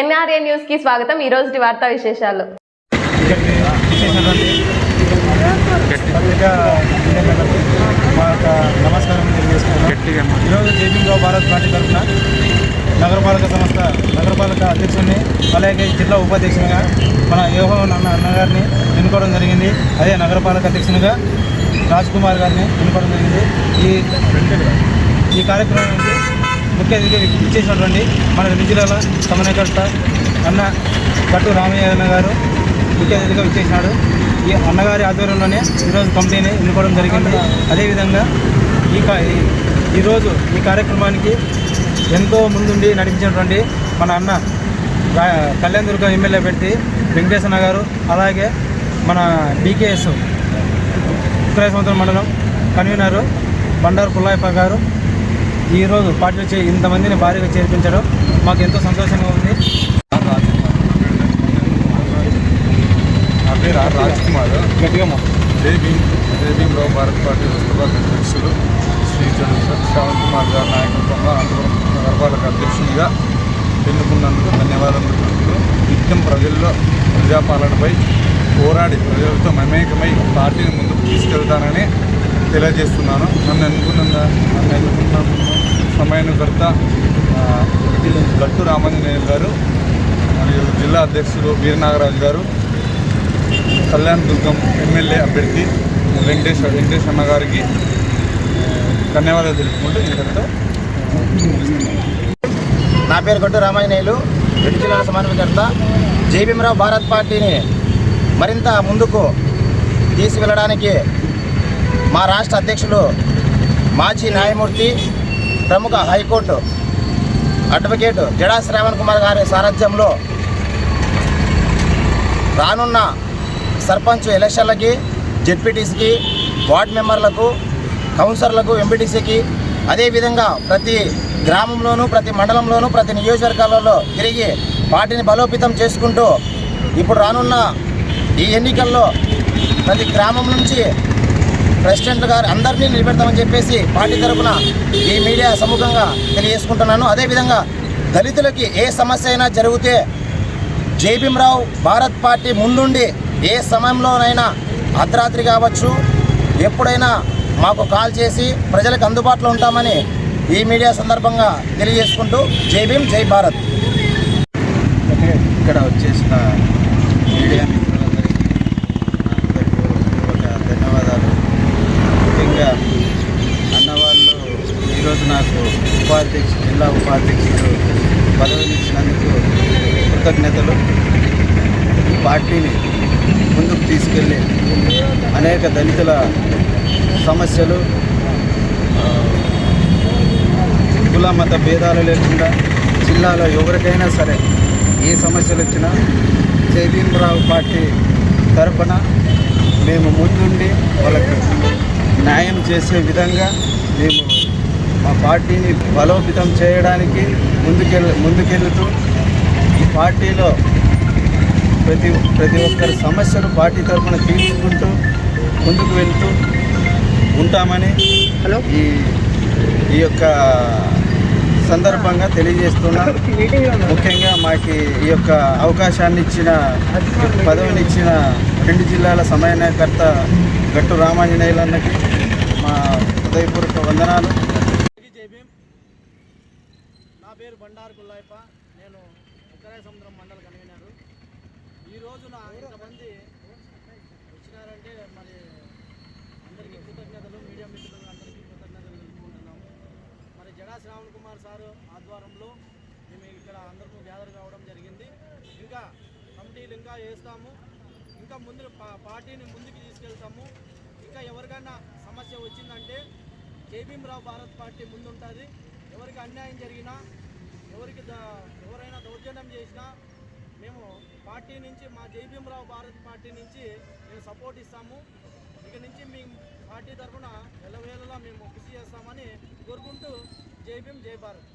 NRA న్యూస్కి స్వాగతం. ఈ రోజు వార్తా విశేషాలు. నమస్కారం ఈరోజు భారత్ పార్టీ తరఫున నగరపాలక సంస్థ నగరపాలక అధ్యక్షుడిని అలాగే జిల్లా ఉపాధ్యక్షునిగా మన యోహో అన్న అన్నగారిని ఎన్నుకోవడం జరిగింది. అదే నగరపాలక అధ్యక్షునిగా రాజ్ కుమార్ గారిని ఎన్నుకోవడం జరిగింది. ఈ ఈ కార్యక్రమానికి ముఖ్య అతిథిగా ఇచ్చేసినటువంటి మన రెండు జిల్లాల సమన్వయకర్త అన్న కట్టు రామయ్య అన్న గారు ముఖ్య అతిథిగా ఇచ్చేసినాడు ఈ అన్నగారి ఆధ్వర్యంలోనే ఈరోజు కమిటీని ఎన్నుకోవడం జరిగింది. అదేవిధంగా ఈ ఈరోజు ఈ కార్యక్రమానికి ఎంతో ముందుండి నడిపించినటువంటి మన అన్న కళ్యాణ్ దుర్గం ఎమ్మెల్యే పెట్టి వెంకటేశ్వర గారు అలాగే మన బీకేఎస్ ఉత్తరాయ సముద్రం మండలం కన్వీనరు బండారు పుల్లాయప్ప గారు ఈరోజు పార్టీలో చే ఇంతమందిని భారీగా చేర్పించడం మాకు ఎంతో సంతోషంగా ఉంది. రాజ్ కుమార్ గట్టిగా మా- జై భీమ్. జై భీమ్రావు భారత్ పార్టీ వ్యవస్థాపక అధ్యక్షులు. శ్రీ శ్రావణ్ కుమార్ గారి నాయకత్వంలో అనంతపురం నగరపాలక అధ్యక్షునిగా ఎన్నుకున్నందుకు ధన్యవాదాలు నిత్యం ప్రజల్లో ప్రజాపాలనపై పోరాడి ప్రజలతో మమేకమై పార్టీని ముందుకు తీసుకెళ్తానని తెలియజేస్తున్నాను. నన్ను ఎన్నుకున్న నన్ను ఎన్నుకున్న సమయానుకర్త గట్టు రామాంజనేయులు గారు మరియు జిల్లా అధ్యక్షులు వీరనాగరాజు గారు కళ్యాణ్ దుర్గం ఎమ్మెల్యే అభ్యర్థి వెంకటేష్ వెంకటేష్ అన్న గారికి ధన్యవాదాలు తెలుపుకుంటూ ఇంతటితో నా పేరు గొడ్డు రామాంజనేయులు రెండు జిల్లాల సమన్వయకర్త. జేబీమరావు భారత్ పార్టీని మరింత ముందుకు తీసుకెళ్ళడానికి మా రాష్ట్ర అధ్యక్షులు మాజీ న్యాయమూర్తి ప్రముఖ high court advocate Jada Shravan Kumar గారి సారథ్యంలో రానున్న సర్పంచ్ ఎలక్షన్లకి జెడ్పీటీసీకి వార్డ్ మెంబర్లకు కౌన్సిలర్లకు ఎంపీటీసీకి అదేవిధంగా ప్రతి గ్రామంలోనూ ప్రతి మండలంలోనూ ప్రతి నియోజకవర్గాలలో తిరిగి పార్టీని బలోపేతం చేసుకుంటూ ఇప్పుడు రానున్న ఈ ఎన్నికల్లో ప్రతి గ్రామం నుంచి ప్రెసిడెంట్ గారు అందరినీ నిలబెడతామని చెప్పేసి పార్టీ తరఫున ఈ మీడియా సముఖంగా తెలియజేసుకుంటున్నాను. అదేవిధంగా దళితులకి ఏ సమస్య అయినా జరిగితే జేబీమరావు భారత్ పార్టీ ముందుండి ఏ సమయంలోనైనా అర్ధరాత్రి కావచ్చు ఎప్పుడైనా మాకు కాల్ చేసి ప్రజలకు అందుబాటులో ఉంటామని ఈ మీడియా సందర్భంగా తెలియజేసుకుంటూ జై భీమ్ జై భారత్. ఇక్కడ వచ్చేసిన మీడియా మిత్రులందరికీ నా హృదయపూర్వక ధన్యవాదాలు ముఖ్యంగా అన్నవాళ్ళు ఈరోజు నాకు ఉపాధ్యక్షుడు జిల్లా ఉపాధ్యక్షుడు పదవినిచ్చినందుకు కృతజ్ఞతలు. ఈ పార్టీని ముందుకు తీసుకెళ్ళి అనేక దళితుల సమస్యలు కుల మత భేదాలు లేకుండా జిల్లాలో ఎవరికైనా సరే ఏ సమస్యలు వచ్చినా జయభీమరావు పార్టీ తరపున మేము ముందుండి వాళ్ళకి న్యాయం చేసే విధంగా మేము మా పార్టీని బలోపేతం చేయడానికి ముందుకెళ్ళ ముందుకెళ్తూ ఈ పార్టీలో ప్రతి ప్రతి ఒక్కరి సమస్యలు పార్టీ తరఫున తీర్చుకుంటూ ముందుకు వెళ్తూ ఉంటామని ఈ ఈ యొక్క సందర్భంగా తెలియజేస్తున్నా. ముఖ్యంగా మాకు ఈ యొక్క అవకాశాన్ని ఇచ్చిన పదవిని ఇచ్చిన రెండు జిల్లాల సమన్వయకర్త గట్టు రామాంజనేయులన్నకి మా హృదయపూర్వక వందనాలు నా పేరు బండారు గుల్లాయప్ప నేను ఉత్తరాయ సముద్రం మండల కన్వీనరు. ఈ రోజున ఇంతమంది వచ్చినారంటే మరి అందరికీ కృతజ్ఞతలు మీడియా మిత్రులు అందరికీ కృతజ్ఞతలు తెలుపుకుంటున్నాము మరి జడా శ్రావణ్ కుమార్ సారు ఆధ్వర్యంలో మేము ఇక్కడ అందరము గ్యాదర్ కావడం జరిగింది. ఇంకా కమిటీలు ఇంకా వేస్తాము. ఇంకా ముందు పా- పార్టీని ముందుకు తీసుకెళ్తాము. ఇంకా ఎవరికైనా సమస్య వచ్చిందంటే జైభీమరావు భారత్ పార్టీ ముందుంటుంది. ఎవరికి అన్యాయం జరిగినా ఎవరైనా దౌర్జన్యం చేసినా మేము పార్టీ నుంచి మా జైభీమరావు భారత్ పార్టీ నుంచి మేము సపోర్ట్ ఇస్తాము. ఇక నుంచి మీ పార్టీ తరఫున ఎల్లవేళలా మేము కృషి చేస్తామని కోరుకుంటూ జై భీమ్ జై భారత్.